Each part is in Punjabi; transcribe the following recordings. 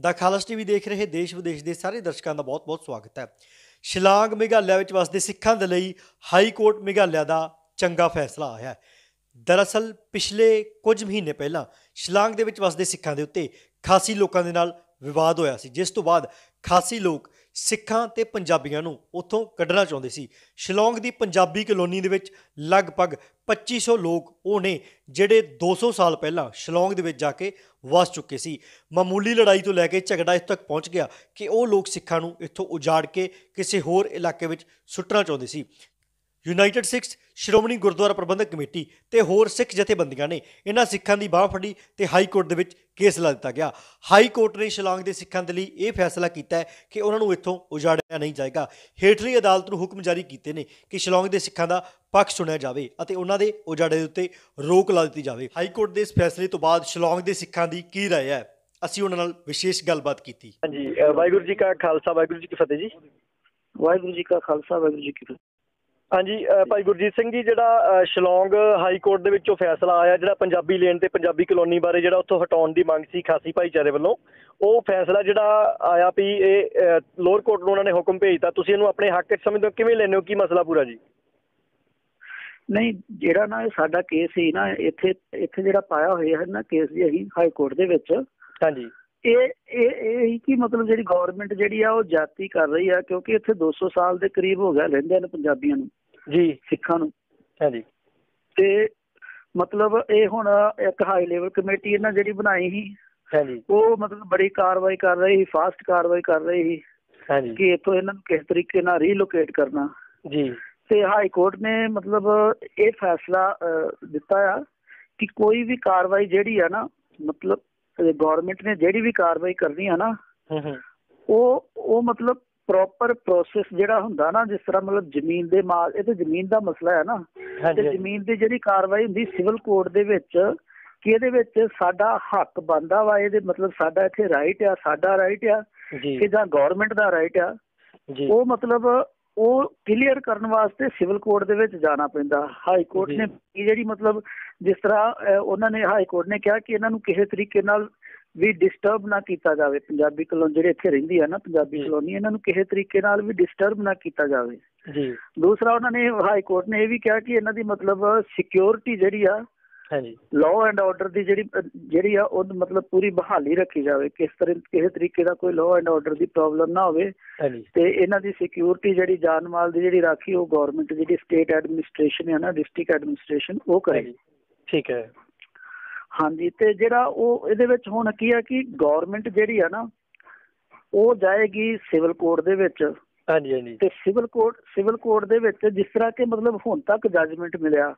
ਦਾ ਖਾਲਸ ਟੀਵੀ ਦੇਖ ਰਹੇ ਦੇਸ਼ ਵਿਦੇਸ਼ ਦੇ ਸਾਰੇ ਦਰਸ਼ਕਾਂ ਦਾ ਬਹੁਤ-ਬਹੁਤ ਸਵਾਗਤ ਹੈ। ਸ਼ਿਲਾਂਗ ਮੇਘਾਲਿਆ ਵਿੱਚ ਵਸਦੇ ਸਿੱਖਾਂ ਦੇ ਲਈ ਹਾਈ ਕੋਰਟ ਮੇਘਾਲਿਆ ਦਾ ਚੰਗਾ ਫੈਸਲਾ ਆਇਆ ਹੈ। ਦਰਅਸਲ ਪਿਛਲੇ ਕੁਝ ਮਹੀਨੇ ਪਹਿਲਾਂ ਸ਼ਿਲਾਂਗ ਦੇ ਵਿੱਚ ਵਸਦੇ ਸਿੱਖਾਂ ਦੇ ਉੱਤੇ ਖਾਸੀ ਲੋਕਾਂ ਦੇ ਨਾਲ ਵਿਵਾਦ ਹੋਇਆ ਸੀ, ਜਿਸ ਤੋਂ ਬਾਅਦ ਖਾਸੀ ਲੋਕ ਸਿੱਖਾਂ ਤੇ ਪੰਜਾਬੀਆਂ ਨੂੰ ਉੱਥੋਂ ਕੱਢਣਾ ਚਾਹੁੰਦੇ ਸੀ। ਸ਼ਿਲੌਂਗ ਦੀ ਪੰਜਾਬੀ ਕਲੋਨੀ ਦੇ ਵਿੱਚ ਲਗਭਗ 2500 ਲੋਕ ਉਹ ਨੇ ਜਿਹੜੇ 200 ਸਾਲ ਪਹਿਲਾਂ ਸ਼ਿਲੌਂਗ ਦੇ ਵਿੱਚ ਜਾ ਕੇ ਵਸ ਚੁੱਕੇ ਸੀ। ਮਾਮੂਲੀ ਲੜਾਈ ਤੋਂ ਲੈ ਕੇ ਝਗੜਾ ਇਸ ਤੱਕ ਪਹੁੰਚ ਗਿਆ ਕਿ ਉਹ ਲੋਕ ਸਿੱਖਾਂ ਨੂੰ ਇੱਥੋਂ ਉਜਾੜ ਕੇ ਕਿਸੇ ਹੋਰ ਇਲਾਕੇ ਵਿੱਚ ਸੁੱਟਣਾ ਚਾਹੁੰਦੇ ਸੀ। United Sikhs Shiromani Gurdwara Prabandhak committee ਤੇ ਹੋਰ ਸਿੱਖ ਜਥੇਬੰਦੀਆਂ ਨੇ ਇਹਨਾਂ ਸਿੱਖਾਂ ਦੀ ਬਾਹ ਫੜੀ ਤੇ ਹਾਈ ਕੋਰਟ ਦੇ ਵਿੱਚ ਕੇਸ ਲਾ ਦਿੱਤਾ ਗਿਆ ਹਾਈ ਕੋਰਟ ਨੇ ਸ਼ਿਲਾਂਗ ਦੇ ਸਿੱਖਾਂ ਦੇ ਲਈ ਇਹ ਫੈਸਲਾ ਕੀਤਾ ਹੈ ਕਿ ਉਹਨਾਂ ਨੂੰ ਇੱਥੋਂ ਉਜਾੜਿਆ ਨਹੀਂ ਜਾਏਗਾ ਹੇਠਲੀ ਅਦਾਲਤ ਨੂੰ ਹੁਕਮ ਜਾਰੀ ਕੀਤੇ ਨੇ ਕਿ ਸ਼ਿਲਾਂਗ ਦੇ ਸਿੱਖਾਂ ਦਾ ਪੱਖ ਸੁਣਿਆ ਜਾਵੇ ਅਤੇ ਉਹਨਾਂ ਦੇ ਉਜਾੜੇ ਦੇ ਉੱਤੇ ਰੋਕ ਲਾ ਦਿੱਤੀ ਜਾਵੇ ਹਾਈ ਕੋਰਟ ਦੇ ਇਸ ਫੈਸਲੇ ਤੋਂ ਬਾਅਦ ਸ਼ਿਲਾਂਗ ਦੇ ਸਿੱਖਾਂ ਦੀ ਕੀ رائے ਹੈ ਅਸੀਂ ਉਹਨਾਂ ਨਾਲ ਵਿਸ਼ੇਸ਼ ਗੱਲਬਾਤ ਕੀਤੀ ਹਾਂਜੀ ਅ, ਵਾਹਿਗੁਰੂ ਜੀ ਕਾ ਖਾਲਸਾ ਵਾਹਿਗੁਰੂ ਜੀ ਕੀ ਫਤਿਹ ਜੀ ਵਾਹਿਗੁਰੂ ਜੀ ਕਾ ਖਾਲਸਾ ਵਾਹਿਗੁਰੂ ਜੀ ਕੀ ਫਤਿਹ ਹਾਂਜੀ ਭਾਈ ਗੁਰਜੀਤ ਸਿੰਘ ਜੀ ਜਿਹੜਾ ਸ਼ਿਲੌਂਗ ਹਾਈ ਕੋਰਟ ਦੇ ਵਿੱਚੋਂ ਫੈਸਲਾ ਆਇਆ ਜਿਹੜਾ ਪੰਜਾਬੀ ਲੇਨ ਤੇ ਪੰਜਾਬੀ ਕਲੋਨੀ ਬਾਰੇ ਜਿਹੜਾ ਉੱਥੋਂ ਹਟਾਉਣ ਦੀ ਮੰਗ ਸੀ ਖਾਸੀ ਭਾਈਚਾਰੇ ਵੱਲੋਂ ਉਹ ਫੈਸਲਾ ਜਿਹੜਾ ਆਇਆ ਵੀ ਇਹ ਲੋਅਰ ਕੋਰਟ ਨੂੰ ਉਹਨਾਂ ਨੇ ਹੁਕਮ ਭੇਜਤਾ। ਤੁਸੀਂ ਇਹਨੂੰ ਆਪਣੇ ਹੱਕ ਵਿੱਚ ਸਮਝਦੇ ਹੋ ਕਿਵੇਂ ਲੈਂਦੇ ਹੋ? ਕੀ ਮਸਲਾ ਪੂਰਾ ਜੀ? ਨਹੀਂ ਜਿਹੜਾ ਨਾ ਇਹ ਸਾਡਾ ਕੇਸ ਸੀ ਨਾ ਇੱਥੇ ਇੱਥੇ ਜਿਹੜਾ ਪਾਇਆ ਹੋਇਆ ਹੈ ਨਾ ਕੇਸ ਜੀ ਅਸੀਂ ਹਾਈ ਕੋਰਟ ਦੇ ਵਿੱਚ ਹਾਂਜੀ। ਇਹ ਇਹ ਇਹ ਕਿ ਮਤਲਬ ਜਿਹੜੀ ਗਵਰਨਮੈਂਟ ਜਿਹੜੀ ਆ ਉਹ ਜਾਤੀ ਕਰ ਰਹੀ ਆ ਕਿਉਂਕਿ ਇੱਥੇ 200 ਸਾਲ ਦੇ ਕਰੀਬ ਹੋ ਗਿਆ ਰਹਿੰਦੇ ਨੇ ਪੰਜਾਬੀਆਂ ਨੂੰ। ਜੀ। ਸਿੱਖਾਂ ਨੂੰ। ਹਾਂਜੀ ਤੇ ਮਤਲਬ ਇਹ ਹੁਣ ਇੱਕ ਹਾਈ ਲੈਵਲ ਕਮੇਟੀ ਇਹਨਾਂ ਜਿਹੜੀ ਬਣਾਈ ਸੀ ਹਾਂਜੀ ਉਹ ਮਤਲਬ ਬੜੀ ਕਾਰਵਾਈ ਕਰ ਰਹੀ ਸੀ ਫਾਸਟ ਕਾਰਵਾਈ ਕਰ ਰਹੀ ਸੀ ਹਾਂਜੀ ਕਿ ਇੱਥੋਂ ਇਹਨਾਂ ਨੂੰ ਕਿਸ ਤਰੀਕੇ ਨਾਲ ਰੀਲੋਕੇਟ ਕਰਨਾ। ਜੀ। ਤੇ ਹਾਈ ਕੋਰਟ ਨੇ ਮਤਲਬ ਇਹ ਫੈਸਲਾ ਦਿੱਤਾ ਆ ਕਿ ਕੋਈ ਵੀ ਕਾਰਵਾਈ ਜਿਹੜੀ ਆ ਨਾ ਮਤਲਬ ਗਵਰਨਮੈਂਟ ਨੇ ਜਿਹੜੀ ਵੀ ਕਾਰਵਾਈ ਕਰਨੀ ਆ ਨਾ ਹੂੰ ਹੂੰ। ਉਹ ਉਹ ਮਤਲਬ ਪ੍ਰੋਪਰ ਪ੍ਰੋਸੈਸ ਜਿਹੜਾ ਹੁੰਦਾ ਨਾ ਜਿਸ ਤਰ੍ਹਾਂ ਮਤਲਬ ਜ਼ਮੀਨ ਦੇ ਮਾਲ ਇਹ ਤਾਂ ਜ਼ਮੀਨ ਦਾ ਮਸਲਾ ਹੈ ਨਾ। ਤੇ। ਜ਼ਮੀਨ ਦੀ ਜਿਹੜੀ ਕਾਰਵਾਈ ਹੁੰਦੀ ਸਿਵਲ ਕੋਰਟ ਦੇ ਵਿੱਚ ਕਿ ਇਹਦੇ ਵਿੱਚ ਸਾਡਾ ਹੱਕ ਬੰਦਾ ਵਾ ਇਹਦੇ ਮਤਲਬ ਸਾਡਾ ਇੱਥੇ ਰਾਈਟ ਆ ਸਾਡਾ ਰਾਈਟ ਆ ਜੀ। ਕਿ ਜਾਂ ਗਵਰਨਮੈਂਟ ਦਾ ਰਾਈਟ ਆ। ਉਹ ਮਤਲਬ ਉਹ ਕਲੀਅਰ ਕਰਨ ਵਾਸਤੇ ਸਿਵਲ ਕੋਰਟ ਦੇ ਵਿੱਚ ਜਾਣਾ ਪੈਂਦਾ। High court. ਨੇ ਜਿਹੜੀ ਮਤਲਬ ਜਿਸ ਤਰ੍ਹਾਂ ਉਹਨਾਂ ਨੇ ਹਾਈ ਕੋਰਟ ਨੇ ਕਿਹਾ ਕਿ ਇਹਨਾਂ ਨੂੰ ਕਿਸੇ ਤਰੀਕੇ ਨਾਲ ਵੀ ਡਿਸਟਰਬ ਨਾ ਕੀਤਾ ਜਾਵੇ। ਪੰਜਾਬੀ ਕਲੋਨੀ ਜਿਹੜੇ ਇੱਥੇ ਰਹਿੰਦੀ ਆ ਨਾ ਪੰਜਾਬੀ। ਕਲੋਨੀ ਇਹਨਾਂ ਨੂੰ ਕਿਸੇ ਤਰੀਕੇ ਨਾਲ ਵੀ ਡਿਸਟਰਬ ਨਾ ਕੀਤਾ ਜਾਵੇ। ਜੀ। ਦੂਸਰਾ ਉਹਨਾਂ ਨੇ ਹਾਈ ਕੋਰਟ ਨੇ ਇਹ ਵੀ ਕਿਹਾ ਕਿ ਇਹਨਾਂ ਦੀ ਮਤਲਬ ਸਿਕਿਉਰਿਟੀ ਜਿਹੜੀ ਆ ਹਾਂਜੀ। ਲਾਅ ਐਂਡ ਆਰਡਰ ਦੀ ਜਿਹੜੀ ਜਿਹੜੀ ਆ ਉਹ ਮਤਲਬ ਪੂਰੀ ਬਹਾਲੀ ਰੱਖੀ ਜਾਵੇ। ਕਿਸ ਤਰ੍ਹਾਂ ਕਿਸੇ ਤਰੀਕੇ ਦਾ ਕੋਈ ਲਾਅ ਐਂਡ ਆਰਡਰ ਦੀ ਪ੍ਰੋਬਲਮ ਨਾ ਹੋਵੇ। ਹਾਂਜੀ। ਤੇ ਇਹਨਾਂ ਦੀ ਸਿਕਿਉਰਿਟੀ ਜਿਹੜੀ ਜਾਨ ਮਾਲ ਦੀ ਜਿਹੜੀ ਰਾਖੀ ਉਹ ਗਵਰਨਮੈਂਟ ਜਿਹੜੀ ਸਟੇਟ ਐਡਮਿਨਿਸਟ੍ਰੇਸ਼ਨ ਹੈ ਨਾ ਡਿਸਟ੍ਰਿਕਟ ਐਡਮਿਨਿਸਟ੍ਰੇਸ਼ਨ ਉਹ ਕਰੇ। ਹਾਂਜੀ। ਠੀਕ ਹੈ। ਹਾਂਜੀ ਤੇ ਜਿਹੜਾ ਉਹ ਇਹਦੇ ਵਿੱਚ ਹੁਣ ਕੀ ਆ ਕਿ ਗਵਰਨਮੈਂਟ ਜਿਹੜੀ ਆ ਨਾ ਉਹ ਜਾਏਗੀ ਸਿਵਲ ਕੋਰਟ ਦੇ ਵਿੱਚ। ਹਾਂਜੀ ਹਾਂਜੀ। ਤੇ ਸਿਵਲ ਕੋਰਟ ਸਿਵਲ ਕੋਰਟ ਦੇ ਵਿੱਚ ਜਿਸ ਤਰ੍ਹਾਂ ਕਿ ਮਤਲਬ ਹੁਣ ਤੱਕ ਜੱਜਮੈਂਟ ਮਿਲਿਆ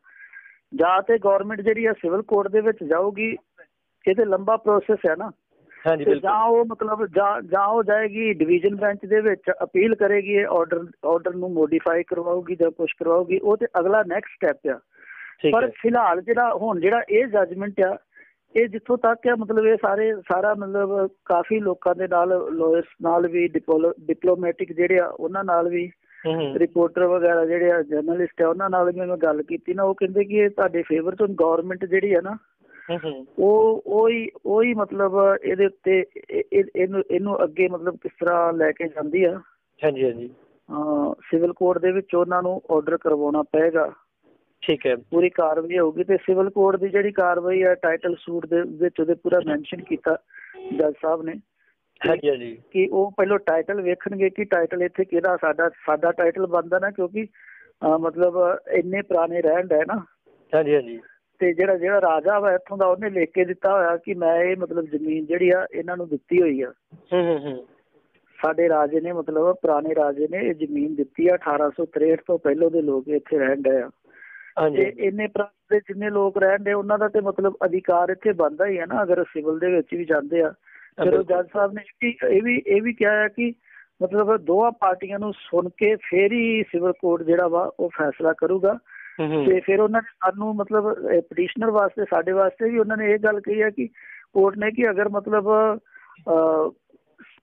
ਜਾਂ ਤੇ ਗਵਰਨਮੈਂਟ ਜਿਹੜੀ ਆ ਸਿਵਲ ਕੋਰਟ ਦੇ ਵਿੱਚ ਜਾਊਗੀ ਇਹਦੇ ਲੰਬਾ ਪ੍ਰੋਸੈਸ ਹੈ ਨਾ। ਹਾਂਜੀ ਤੇ ਬਿਲਕੁਲ। ਜਾਂ ਉਹ ਮਤਲਬ ਜਾਂ ਜਾਂ ਉਹ ਜਾਏਗੀ ਡਿਵੀਜ਼ਨ ਬੈਂਚ ਦੇ ਵਿੱਚ ਅਪੀਲ ਕਰੇਗੀ ਇਹ ਆਰਡਰ ਆਰਡਰ ਨੂੰ ਮੋਡੀਫਾਈ ਕਰਵਾਉਗੀ ਜਾਂ ਕੁਝ ਕਰਵਾਉਗੀ ਉਹ ਤੇ ਅਗਲਾ ਨੈਕਸਟ ਸਟੈਪ ਆ। ਪਰ ਹੈ। ਫਿਲਹਾਲ ਜਿਹੜਾ ਹੁਣ ਜਿਹੜਾ ਇਹ ਜੱਜਮੈਂਟ ਆ ਇਹ ਜਿੱਥੋਂ ਤੱਕ ਆ ਮਤਲਬ ਇਹ ਸਾਰੇ ਸਾਰਾ ਮਤਲਬ ਕਾਫੀ ਲੋਕਾਂ ਦੇ ਨਾਲ ਲਾਇਰਸ ਨਾਲ ਵੀ ਡਿਪਲੋਮੈਟਿਕ ਜਿਹੜੇ ਆ ਉਹਨਾਂ ਨਾਲ ਵੀ ਹੂੰ ਹੂੰ। ਰਿਪੋਰਟਰ ਵਗੈਰਾ ਜਿਹੜੇ ਆ ਜਰਨਲਿਸਟ ਆ ਉਹਨਾਂ ਨਾਲ ਵੀ ਮੈਂ ਗੱਲ ਕੀਤੀ ਨਾ ਉਹ ਕਹਿੰਦੇ ਕਿ ਇਹ ਤੁਹਾਡੇ ਫੇਵਰ ਤੋਂ ਗਵਰਨਮੈਂਟ ਜਿਹੜੀ ਆ ਨਾ ਹੂੰ ਹੂੰ। ਉਹ ਉਹੀ ਉਹੀ ਮਤਲਬ ਇਹਦੇ ਉੱਤੇ ਇਹ- ਇਹ- ਇਹਨੂੰ ਇਹਨੂੰ ਅੱਗੇ ਮਤਲਬ ਕਿਸ ਤਰ੍ਹਾਂ ਲੈ ਕੇ ਜਾਂਦੀ ਆ। ਹਾਂਜੀ ਹਾਂਜੀ। ਸਿਵਲ ਕੋਰਟ ਦੇ ਵਿੱਚ ਉਹਨਾਂ ਨੂੰ ਆਰਡਰ ਕਰਵਾਉਣਾ ਪਏਗਾ। ਠੀਕ ਹੈ ਪੂਰੀ ਕਾਰਵਾਈ ਹੋਊਗੀ ਤੇ ਸਿਵਲ ਕੋਰਟ ਦੀ ਜਿਹੜੀ ਕਾਰਵਾਈ ਹੈ ਟਾਈਟਲ ਸੂਟ ਦੇ ਵਿੱਚ ਉਹਦੇ ਪੂਰਾ ਮੈਂਸ਼ਨ ਕੀਤਾ ਜੱਜ ਸਾਹਿਬ ਨੇ। ਹਾਂਜੀ ਹਾਂਜੀ। ਕਿ ਉਹ ਪਹਿਲਾਂ ਟਾਈਟਲ ਵੇਖਣਗੇ ਕਿ ਟਾਈਟਲ ਇੱਥੇ ਕਿਹਦਾ ਸਾਡਾ ਸਾਡਾ ਟਾਈਟਲ ਬਣਦਾ ਨਾ ਕਿਉਂਕਿ ਮਤਲਬ ਇੰਨੇ ਪੁਰਾਣੇ ਰਹਿਣ ਹੈ ਨਾ। ਹਾਂਜੀ ਹਾਂਜੀ। ਤੇ ਜਿਹੜਾ ਜਿਹੜਾ ਰਾਜਾ ਵਾ ਇੱਥੋਂ ਦਾ ਉਹਨੇ ਲਿਖ ਕੇ ਦਿੱਤਾ ਹੋਇਆ ਕਿ ਮੈਂ ਇਹ ਮਤਲਬ ਜ਼ਮੀਨ ਜਿਹੜੀ ਆ ਇਹਨਾਂ ਨੂੰ ਦਿੱਤੀ ਹੋਈ ਆ। ਹੂੰ ਹੂੰ ਹੂੰ। ਸਾਡੇ ਰਾਜੇ ਨੇ ਮਤਲਬ ਪੁਰਾਣੇ ਰਾਜੇ ਨੇ ਇਹ ਜ਼ਮੀਨ ਦਿੱਤੀ ਆ 1863 ਤੋਂ ਪਹਿਲਾਂ ਦੇ ਲੋਕ ਇੱਥੇ ਰਹਿਣ ਡਏ ਆ। ਤੇ ਇੰਨੇ ਪੁਰਾਣੇ ਦੇ ਜਿੰਨੇ ਲੋਕ ਡਏ ਉਹਨਾਂ ਦਾ ਤੇ ਮਤਲਬ ਅਧਿਕਾਰ ਇੱਥੇ ਬਣਦਾ ਹੀ ਆ ਨਾ ਅਗਰ ਸਿਵਲ ਦੇ ਵਿੱਚ ਵੀ ਜਾਂਦੇ ਆ। ਫਿਰ। ਜੱਜ ਸਾਹਿਬ ਨੇ ਇਹ ਵੀ ਇਹ ਵੀ ਇਹ ਵੀ ਕਿਹਾ ਹੈ ਕਿ ਮਤਲਬ ਦੋਵਾਂ ਪਾਰਟੀਆਂ ਨੂੰ ਸੁਣ ਕੇ ਫੇਰ ਹੀ ਸਿਵਲ ਕੋਰਟ ਜਿਹੜਾ ਵਾ ਉਹ ਫੈਸਲਾ ਕਰੂਗਾ। ਹੂੰ ਹੂੰ। ਤੇ ਫਿਰ ਉਹਨਾਂ ਨੇ ਸਾਨੂੰ ਮਤਲਬ ਪਟੀਸ਼ਨਰ ਵਾਸਤੇ ਸਾਡੇ ਵਾਸਤੇ ਵੀ ਉਹਨਾਂ ਨੇ ਇਹ ਗੱਲ ਕਹੀ ਹੈ ਕਿ ਕੋਰਟ ਨੇ ਕਿ ਅਗਰ ਮਤਲਬ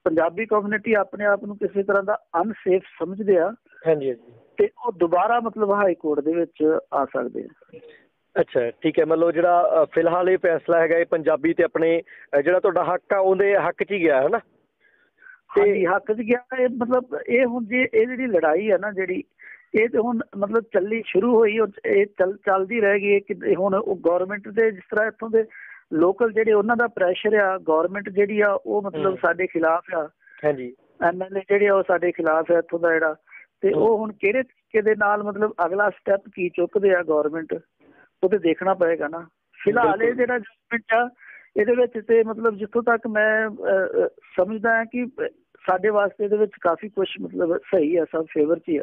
ਪੰਜਾਬੀ ਕਮਿਊਨਿਟੀ ਆਪਣੇ ਆਪ ਨੂੰ ਕਿਸੇ ਤਰ੍ਹਾਂ ਦਾ ਅਨਸੇਫ ਸਮਝਦੇ ਆ ਹਾਂਜੀ ਹਾਂਜੀ। ਤੇ ਉਹ ਦੁਬਾਰਾ ਮਤਲਬ ਹਾਈ ਕੋਰਟ ਦੇ ਵਿੱਚ ਆ ਸਕਦੇ ਆ। ਅੱਛਾ ਠੀਕ ਹੈ। ਮਤਲਬ ਜਿਹੜਾ ਫਿਲਹਾਲ ਇਹ ਫੈਸਲਾ ਹੈਗਾ ਇਹ ਪੰਜਾਬੀ ਤੇ ਆਪਣੇ ਜਿਹੜਾ ਤੁਹਾਡਾ ਹੱਕ ਆ ਉਹਦੇ ਹੱਕ 'ਚ ਹੀ ਗਿਆ ਹੈ ਨਾ ਹਾਂਜੀ ਹੱਕ 'ਚ ਗਿਆ। ਇਹ ਮਤਲਬ ਇਹ ਹੁਣ ਜੇ ਇਹ ਜਿਹੜੀ ਲੜਾਈ ਹੈ ਨਾ ਜਿਹੜੀ ਇਹ ਤੇ ਹੁਣ ਮਤਲਬ ਚੱਲੀ ਸ਼ੁਰੂ ਹੋਈ ਇਹ ਚੱਲ ਚੱਲਦੀ ਰਹਿ ਗਈ ਇਹ ਕਿ ਹੁਣ ਉਹ ਗਵਰਨਮੈਂਟ ਦੇ ਜਿਸ ਤਰ੍ਹਾਂ ਇੱਥੋਂ ਦੇ ਲੋਕਲ ਜਿਹੜੇ ਉਹਨਾਂ ਦਾ ਪ੍ਰੈਸ਼ਰ ਆ ਗਵਰਨਮੈਂਟ ਜਿਹੜੀ ਆ ਉਹ ਮਤਲਬ। ਸਾਡੇ ਖਿਲਾਫ ਆ। ਹਾਂਜੀ। ਐਮਐਲਏ ਜਿਹੜੇ ਆ ਉਹ ਸਾਡੇ ਖਿਲਾਫ ਹੈ ਇੱਥੋਂ ਦਾ ਜਿਹੜਾ। ਤੇ। ਉਹ ਹੁਣ ਕਿਹੜੇ ਤਰੀਕੇ ਦੇ ਨਾਲ ਮਤਲਬ ਅਗਲਾ ਸਟੈਪ ਕੀ ਚੁੱਕਦੇ ਆ ਗਵਰਨਮੈਂਟ ਉਹ ਤੇ ਦੇਖਣਾ ਪਏਗਾ ਨਾ ਫਿਲਹਾਲ ਇਹ। ਜਿਹੜਾ ਜਜਮੈਂਟ ਆ ਇਹਦੇ ਵਿੱਚ ਤੇ ਮਤਲਬ ਜਿੱਥੋਂ ਤੱਕ ਮੈਂ ਸਮਝਦਾ ਹਾਂ ਕਿ ਸਾਡੇ ਵਾਸਤੇ ਇਹਦੇ ਵਿੱਚ ਕਾਫੀ ਕੁਝ ਮਤਲਬ ਸਹੀ ਹੈ ਸਭ ਫੇਵਰ 'ਚ ਹੀ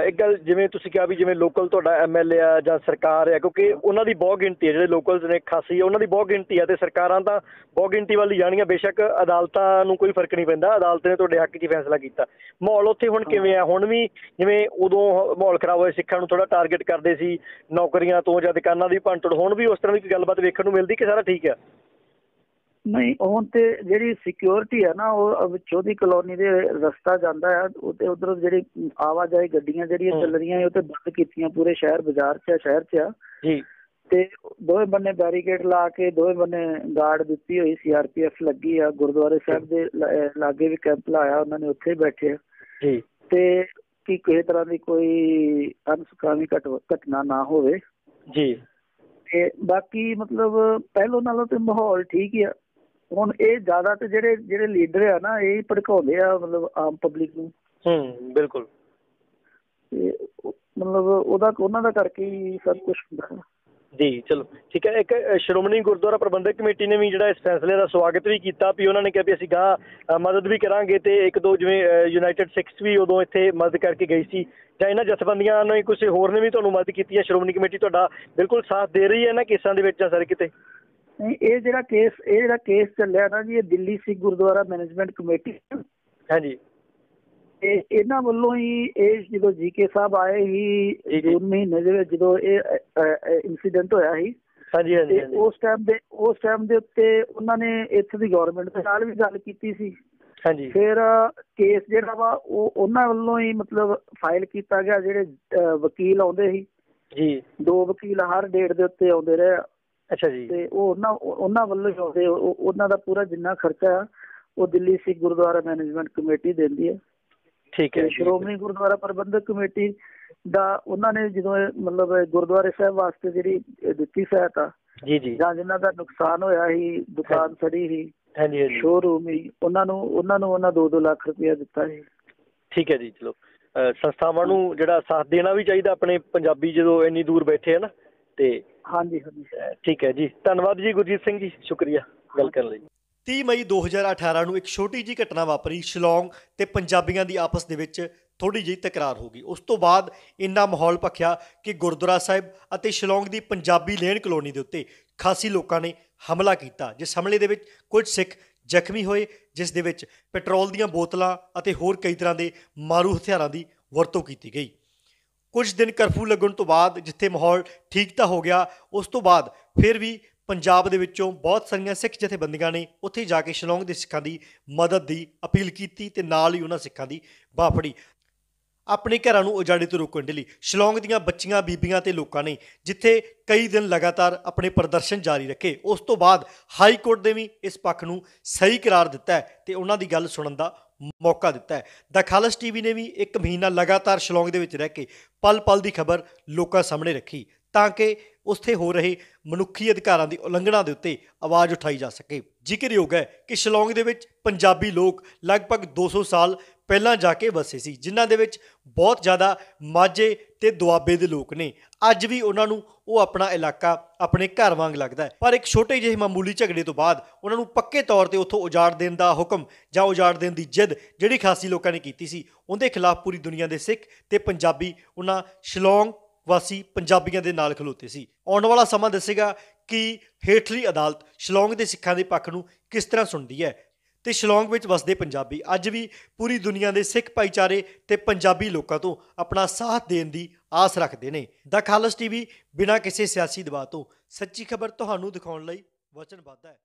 ਇੱਕ ਗੱਲ ਜਿਵੇਂ ਤੁਸੀਂ ਕਿਹਾ ਵੀ ਜਿਵੇਂ ਲੋਕਲ ਤੁਹਾਡਾ ਐਮਐਲਏ ਆ ਜਾਂ ਸਰਕਾਰ ਆ ਕਿਉਂਕਿ ਉਹਨਾਂ ਦੀ ਬਹੁਤ ਗਿਣਤੀ ਹੈ ਜਿਹੜੇ ਲੋਕਲਸ ਨੇ ਖਾਸੀ ਆ ਉਹਨਾਂ ਦੀ ਬਹੁਤ ਗਿਣਤੀ ਆ ਤੇ ਸਰਕਾਰਾਂ ਤਾਂ ਬਹੁਤ ਗਿਣਤੀ ਵੱਲ ਜਾਣੀਆਂ ਬੇਸ਼ੱਕ ਅਦਾਲਤਾਂ ਨੂੰ ਕੋਈ ਫ਼ਰਕ ਨਹੀਂ ਪੈਂਦਾ ਅਦਾਲਤ ਨੇ ਤੁਹਾਡੇ ਹੱਕ 'ਚ ਫੈਸਲਾ ਕੀਤਾ। ਮਾਹੌਲ ਉੱਥੇ ਹੁਣ ਕਿਵੇਂ ਆ? ਹੁਣ ਵੀ ਜਿਵੇਂ ਉਦੋਂ ਮਾਹੌਲ ਖਰਾਬ ਹੋਇਆ ਸਿੱਖਾਂ ਨੂੰ ਥੋੜਾ ਟਾਰਗੇਟ ਕਰਦੇ ਸੀ ਨੌਕਰੀਆਂ ਤੋਂ ਜਾਂ ਦੁਕਾਨਾਂ ਦੀ ਭੰਨਤੋੜ ਹੁਣ ਵੀ ਉਸ ਤਰ੍ਹਾਂ ਦੀ ਕੋਈ ਗੱਲਬਾਤ ਵੇਖਣ ਨੂੰ ਮਿਲਦੀ ਕਿ ਸਾਰਾ ਠੀਕ ਆ? ਨਹੀਂ ਹੁਣ ਤੇ ਜਿਹੜੀ ਸਿਕਿਉਰਿਟੀ ਹੈ ਨਾ ਉਹ ਵਿੱਚੋਂ ਦੀ ਕਲੋਨੀ ਦੇ ਰਸਤਾ ਜਾਂਦਾ ਹੈ ਉਹ ਤੇ ਉਧਰ ਜਿਹੜੀ ਆਵਾਜਾਈ ਗੱਡੀਆਂ ਜਿਹੜੀਆਂ। ਚੱਲ ਰਹੀਆਂ ਉਹ ਤੇ ਬੰਦ ਕੀਤੀਆਂ ਪੂਰੇ ਸ਼ਹਿਰ ਬਾਜ਼ਾਰ 'ਚ ਸ਼ਹਿਰ 'ਚ ਆ। ਜੀ। ਤੇ ਦੋਵੇਂ ਬੰਨੇ ਬੈਰੀਕੇਡ ਲਾ ਕੇ ਦੋਵੇਂ ਬੰਨੇ ਗਾਰਡ ਦਿੱਤੀ ਹੋਈ ਸੀਆਰਪੀਐਫ ਲੱਗੀ ਆ ਗੁਰਦੁਆਰੇ ਸਾਹਿਬ ਦੇ ਲਾਗੇ ਵੀ ਕੈਂਪ ਲਾਇਆ ਉਹਨਾਂ ਨੇ ਉੱਥੇ ਬੈਠੇ ਆ। ਜੀ। ਤੇ ਕਿ ਕਿਸੇ ਤਰ੍ਹਾਂ ਦੀ ਕੋਈ ਘਟ- ਘਟਨਾ ਨਾ ਹੋਵੇ। ਜੀ। ਤੇ ਬਾਕੀ ਮਤਲਬ ਪਹਿਲੋਂ ਨਾਲੋਂ ਤੇ ਮਾਹੌਲ ਠੀਕ ਹੀ ਆ। ਹੁਣ ਇਹ ਜ਼ਿਆਦਾ ਤੇ ਜਿਹੜੇ ਜਿਹੜੇ ਲੀਡਰ ਆ ਨਾ ਇਹ ਹੀ ਭੜਕਾਉਂਦੇ ਆ ਮਤਲਬ ਆਮ ਪਬਲਿਕ ਨੂੰ। ਹੂੰ ਬਿਲਕੁਲ। ਤੇ ਮਤਲਬ ਉਹਦਾ ਉਹਨਾਂ ਦਾ ਕਰਕੇ ਹੀ ਸਭ ਕੁਝ ਹੁੰਦਾ ਜੀ ਚਲੋ ਠੀਕ ਹੈ। ਇੱਕ ਸ਼੍ਰੋਮਣੀ ਗੁਰਦੁਆਰਾ ਪ੍ਰਬੰਧਕ ਕਮੇਟੀ ਨੇ ਵੀ ਜਿਹੜਾ ਇਸ ਫੈਸਲੇ ਦਾ ਸਵਾਗਤ ਵੀ ਕੀਤਾ ਵੀ ਉਹਨਾਂ ਨੇ ਕਿਹਾ ਵੀ ਅਸੀਂ ਗਾਂ ਮਦਦ ਵੀ ਕਰਾਂਗੇ ਤੇ ਇੱਕ ਦੋ ਜਿਵੇਂ ਯੂਨਾਈਟਿਡ ਸਿਕਸ ਵੀ ਉਦੋਂ ਇੱਥੇ ਮਦਦ ਕਰਕੇ ਗਈ ਸੀ। ਜਾਂ ਇਹਨਾਂ ਜਥੇਬੰਦੀਆਂ ਨੇ ਕਿਸੇ ਹੋਰ ਨੇ ਵੀ ਤੁਹਾਨੂੰ ਮਦਦ ਕੀਤੀ ਹੈ? ਸ਼੍ਰੋਮਣੀ ਕਮੇਟੀ ਤੁਹਾਡਾ ਬਿਲਕੁਲ ਸਾਥ ਦੇ ਰਹੀ ਹੈ ਨਾ ਕੇਸਾਂ ਦੇ ਵਿੱਚ ਜਾਂ ਸਰ ਕਿਤੇ? ਨਹੀਂ ਇਹ ਜਿਹੜਾ ਕੇਸ ਇਹ ਜਿਹੜਾ ਕੇਸ ਚੱਲਿਆ ਨਾ ਜੀ ਇਹ ਦਿੱਲੀ ਸਿੱਖ ਗੁਰਦੁਆਰਾ ਮੈਨੇਜਮੈਂਟ ਕਮੇਟੀ ਹਾਂਜੀ। ਤੇ ਇਹਨਾਂ ਵੱਲੋਂ ਹੀ ਇਹ ਜਦੋਂ ਜੀਕੇ ਸਾਹਿਬ ਆਏ ਹੀ। ਜੂਨ ਮਹੀਨੇ ਦੇ ਵਿੱਚ ਜਦੋਂ ਇਹ ਇਨਸੀਡੈਂਟ ਹੋਇਆ ਸੀ ਹਾਂਜੀ ਹਾਂਜੀ ਉਸ ਟਾਈਮ ਦੇ ਉਸ ਟਾਈਮ ਦੇ ਉੱਤੇ ਉਹਨਾਂ ਨੇ ਇੱਥੇ ਦੀ ਗਵਰਨਮੈਂਟ ਦੇ ਨਾਲ ਵੀ ਗੱਲ ਕੀਤੀ ਸੀ। ਹਾਂਜੀ। ਫਿਰ ਕੇਸ ਜਿਹੜਾ ਵਾ ਉਹ ਉਹਨਾਂ ਵੱਲੋਂ ਹੀ ਮਤਲਬ ਫਾਈਲ ਕੀਤਾ ਗਿਆ ਜਿਹੜੇ ਵਕੀਲ ਆਉਂਦੇ ਸੀ। ਜੀ। ਦੋ ਵਕੀਲ ਹਰ ਡੇਟ ਦੇ ਉੱਤੇ ਆਉਂਦੇ ਰਹੇ। ਅੱਛਾ ਜੀ। ਤੇ ਉਹ ਉਹਨਾਂ ਉਹਨਾਂ ਵੱਲੋਂ ਹੀ ਆਉਂਦੇ ਉਹ- ਉਹਨਾਂ ਦਾ ਪੂਰਾ ਜਿੰਨਾ ਖਰਚਾ ਉਹ ਦਿੱਲੀ ਸਿੱਖ ਗੁਰਦੁਆਰਾ ਮੈਨੇਜਮੈਂਟ ਕਮੇਟੀ ਦਿੰਦੀ ਹੈ। ਠੀਕ ਹੈ। ਸ਼੍ਰੋਮਣੀ ਗੁਰਦੁਆਰਾ ਪ੍ਰਬੰਧਕ ਕਮੇਟੀ ਦਾ ਉਹਨਾਂ ਨੇ ਜਦੋਂ ਮਤਲਬ ਗੁਰਦੁਆਰੇ ਸਾਹਿਬ ਵਾਸਤੇ ਜਿਹੜੀ ਦਿੱਤੀ ਸਹਾਇਤਾ ਜੀ ਜੀ। ਜਾਂ ਜਿਨ੍ਹਾਂ ਦਾ ਨੁਕਸਾਨ ਹੋਇਆ ਸੀ ਦੁਕਾਨ ਸੜੀ ਸੀ ਹਾਂਜੀ ਹਾਂਜੀ। ਸ਼ੋਰੂਮ ਹੀ ਉਹਨਾਂ ਨੂੰ ਉਹਨਾਂ ਨੂੰ ਉਹਨਾਂ 2-2 ਲੱਖ ਰੁਪਇਆ ਦਿੱਤਾ ਸੀ। ਠੀਕ ਹੈ ਜੀ ਚਲੋ। ਸੰਸਥਾਵਾਂ ਨੂੰ ਜਿਹੜਾ ਸਾਥ ਦੇਣਾ ਵੀ ਚਾਹੀਦਾ ਆਪਣੇ ਪੰਜਾਬੀ ਜਦੋਂ ਇੰਨੀ ਦੂਰ ਬੈਠੇ ਹਨ ਤੇ ਹਾਂਜੀ ਹਾਂਜੀ। ਠੀਕ ਹੈ ਜੀ। ਧੰਨਵਾਦ ਜੀ, ਗੁਰਜੀਤ ਸਿੰਘ ਜੀ। ਸ਼ੁਕਰੀਆ ਗੱਲ ਕਰਨ ਲਈ। 30 ਮਈ 2018 ਨੂੰ ਇੱਕ ਛੋਟੀ ਜਿਹੀ ਘਟਨਾ ਵਾਪਰੀ, ਸ਼ਿਲੌਂਗ ਤੇ ਪੰਜਾਬੀਆਂ ਦੀ ਆਪਸ ਦੇ ਵਿੱਚ ਥੋੜੀ ਜਿਹੀ ਤਕਰਾਰ ਹੋ ਗਈ। ਉਸ ਤੋਂ ਬਾਅਦ ਇੰਨਾ ਮਾਹੌਲ ਭਖਿਆ ਕਿ ਗੁਰਦੁਆਰਾ ਸਾਹਿਬ ਅਤੇ ਸ਼ਿਲੌਂਗ ਦੀ ਪੰਜਾਬੀ ਲੇਨ ਕਲੋਨੀ ਦੇ ਉੱਤੇ ਖਾਸੀ ਲੋਕਾਂ ਨੇ ਹਮਲਾ ਕੀਤਾ, ਜਿਸ ਹਮਲੇ ਦੇ ਵਿੱਚ ਕੁਝ ਸਿੱਖ ਜ਼ਖਮੀ ਹੋਏ, ਜਿਸ ਦੇ ਵਿੱਚ ਪੈਟਰੋਲ ਦੀਆਂ ਬੋਤਲਾਂ ਅਤੇ ਹੋਰ ਕਈ ਤਰ੍ਹਾਂ ਦੇ ਮਾਰੂ ਹਥਿਆਰਾਂ ਦੀ ਵਰਤੋਂ ਕੀਤੀ ਗਈ। ਕੁਝ ਦਿਨ ਕਰਫਿਊ ਲੱਗਣ ਤੋਂ ਬਾਅਦ ਜਿੱਥੇ ਮਾਹੌਲ ਠੀਕ ਤਾਂ ਹੋ ਗਿਆ, ਉਸ ਤੋਂ ਬਾਅਦ ਫਿਰ ਵੀ ਪੰਜਾਬ ਦੇ ਵਿੱਚੋਂ ਬਹੁਤ ਸਾਰੀਆਂ ਸਿੱਖ ਜਥੇਬੰਦੀਆਂ ਨੇ ਉੱਥੇ ਜਾ ਕੇ ਸ਼ਿਲੌਂਗ ਦੇ ਸਿੱਖਾਂ ਦੀ ਮਦਦ ਦੀ ਅਪੀਲ ਕੀਤੀ ਤੇ ਨਾਲ ਹੀ ਉਹਨਾਂ ਸਿੱਖਾਂ ਦੀ ਬਾਹ ਫੜੀ। ਆਪਣੇ ਘਰਾਂ ਨੂੰ ਉਜਾੜੇ ਤੋਂ ਰੋਕਣ ਦੇ ਲਈ ਸ਼ਿਲੌਂਗ ਦੀਆਂ ਬੱਚੀਆਂ, ਬੀਬੀਆਂ ਤੇ ਲੋਕਾਂ ਨੇ ਜਿੱਥੇ ਕਈ ਦਿਨ ਲਗਾਤਾਰ ਆਪਣੇ ਪ੍ਰਦਰਸ਼ਨ ਜਾਰੀ ਰੱਖੇ, ਉਸ ਤੋਂ ਬਾਅਦ ਹਾਈ ਕੋਰਟ ਨੇ ਵੀ ਇਸ ਪੱਖ ਨੂੰ ਸਹੀ ਕਰਾਰ ਦਿੱਤਾ ਹੈ ਤੇ ਉਹਨਾਂ ਦੀ ਗੱਲ ਸੁਣਨ ਦਾ ਮੌਕਾ ਦਿੱਤਾ ਹੈ। ਦਾ ਖਾਲਸ ਟੀਵੀ ਨੇ ਵੀ ਇੱਕ ਮਹੀਨਾ ਲਗਾਤਾਰ ਸ਼ਿਲੌਂਗ ਦੇ ਵਿੱਚ ਰਹਿ ਕੇ ਪਲ ਪਲ ਦੀ ਖਬਰ ਲੋਕਾਂ ਸਾਹਮਣੇ ਰੱਖੀ ਤਾਂ ਕਿ ਉੱਥੇ ਹੋ ਰਹੇ ਮਨੁੱਖੀ ਅਧਿਕਾਰਾਂ ਦੀ ਉਲੰਘਣਾ ਦੇ ਉੱਤੇ ਆਵਾਜ਼ ਉਠਾਈ ਜਾ ਸਕੇ। ਜ਼ਿਕਰਯੋਗ ਹੈ ਕਿ ਸ਼ਿਲੌਂਗ ਦੇ ਵਿੱਚ ਪੰਜਾਬੀ ਲੋਕ ਲਗਭਗ 200 ਸਾਲ ਪਹਿਲਾਂ ਜਾ ਕੇ ਵਸੇ ਸੀ, ਜਿਨ੍ਹਾਂ ਦੇ ਵਿੱਚ ਬਹੁਤ ਜ਼ਿਆਦਾ ਮਾਝੇ ਤੇ ਦੁਆਬੇ ਦੇ ਲੋਕ ਨੇ। ਅੱਜ ਵੀ ਉਹਨਾਂ ਨੂੰ ਉਹ ਆਪਣਾ ਇਲਾਕਾ ਆਪਣੇ ਘਰ ਵਾਂਗ ਲੱਗਦਾ ਹੈ। ਪਰ ਇੱਕ ਛੋਟੇ ਜਿਹੇ ਮਾਮੂਲੀ ਝਗੜੇ ਤੋਂ ਬਾਅਦ ਉਹਨਾਂ ਨੂੰ ਪੱਕੇ ਤੌਰ ਤੇ ਉੱਥੋਂ ਉਜਾੜ ਦੇਣ ਦਾ ਹੁਕਮ ਜਾਂ ਉਜਾੜ ਦੇਣ ਦੀ ਜਿੱਦ ਜਿਹੜੀ ਖਾਸੀ ਲੋਕਾਂ ਨੇ ਕੀਤੀ ਸੀ, ਉਹਦੇ ਖਿਲਾਫ ਪੂਰੀ ਦੁਨੀਆ ਦੇ ਸਿੱਖ ਤੇ ਪੰਜਾਬੀ ਉਹਨਾਂ ਸ਼ਿਲੌਂਗ ਵਾਸੀ ਪੰਜਾਬੀਆਂ ਦੇ ਨਾਲ ਖਲੋਤੇ ਸੀ। ਆਉਣ ਵਾਲਾ ਸਮਾਂ ਦੱਸੇਗਾ ਕਿ ਹੇਠਲੀ ਅਦਾਲਤ ਸ਼ਿਲੌਂਗ ਦੇ ਸਿੱਖਾਂ ਦੇ ਪੱਖ ਨੂੰ ਕਿਸ ਤਰ੍ਹਾਂ ਸੁਣਦੀ ਹੈ। ਤੇ ਸ਼ਿਲੌਂਗ ਵਿੱਚ ਵਸਦੇ ਪੰਜਾਬੀ ਅੱਜ ਵੀ ਪੂਰੀ ਦੁਨੀਆ ਦੇ ਸਿੱਖ ਭਾਈਚਾਰੇ ਤੇ ਪੰਜਾਬੀ ਲੋਕਾਂ ਤੋਂ ਆਪਣਾ ਸਾਥ ਦੇਣ ਦੀ ਆਸ ਰੱਖਦੇ ਨੇ। ਦਾ ਖਾਲਸ ਟੀਵੀ ਬਿਨਾਂ ਕਿਸੇ ਸਿਆਸੀ ਦਬਾਅ ਤੋਂ। ਸੱਚੀ ਖਬਰ ਤੁਹਾਨੂੰ ਦਿਖਾਉਣ ਲਈ ਵਚਨਬੱਧ ਹੈ।